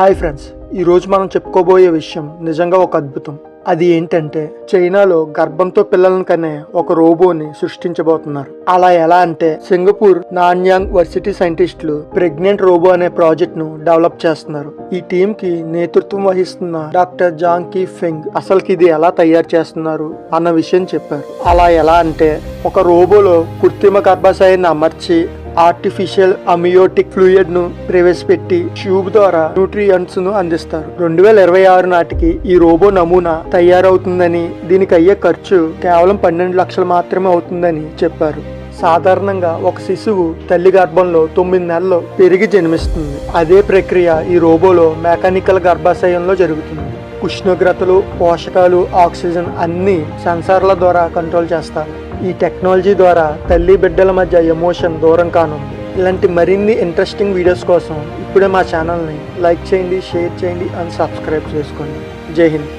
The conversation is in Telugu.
హాయ్ ఫ్రెండ్స్ ఈరోజు మనం చెప్పుకోబోయే విషయం నిజంగా ఒక అద్భుతం. అది ఏంటంటే చైనాలో గర్భంతో పిల్లలను కనే ఒక రోబోని సృష్టించబోతున్నారు. అలా ఎలా అంటే సింగపూర్ నాన్యాంగ్ వర్సిటీ సైంటిస్టులు ప్రెగ్నెంట్ రోబో అనే ప్రాజెక్ట్ను డెవలప్ చేస్తున్నారు. ఈ టీమ్కి నేతృత్వం వహిస్తున్న డాక్టర్ జాంగ్ ఫింగ్ ఫెంగ్ అసలుకి ఇది ఎలా తయారు చేస్తున్నారు అన్న విషయం చెప్పారు. అలా ఎలా అంటే ఒక రోబోలో కృత్రిమ గర్భాశయాన్ని అమర్చి ఆర్టిఫిషియల్ అమియోటిక్ ఫ్లూయిడ్ను ప్రవేశపెట్టి ట్యూబ్ ద్వారా న్యూట్రియంట్స్ను అందిస్తారు. రెండు వేల ఇరవై ఆరు నాటికి ఈ రోబో నమూనా తయారవుతుందని దీనికి అయ్యే ఖర్చు కేవలం పన్నెండు లక్షలు మాత్రమే అవుతుందని చెప్పారు. సాధారణంగా ఒక శిశువు తల్లి గర్భంలో తొమ్మిది నెలలు పెరిగి జన్మిస్తుంది. అదే ప్రక్రియ ఈ రోబోలో మెకానికల్ గర్భాశయంలో జరుగుతుంది. ఉష్ణోగ్రతలు పోషకాలు ఆక్సిజన్ అన్ని సెన్సార్ల ద్వారా కంట్రోల్ చేస్తారు ఈ టెక్నాలజీ ద్వారా తల్లి బిడ్డల మధ్య ఎమోషన్ దూరం కానుంది. ఇలాంటి మరిన్ని ఇంట్రెస్టింగ్ వీడియోస్ కోసం ఇప్పుడే మా ఛానల్ని లైక్ చేయండి షేర్ చేయండి అండ్ సబ్స్క్రైబ్ చేసుకోండి. జై హింద్.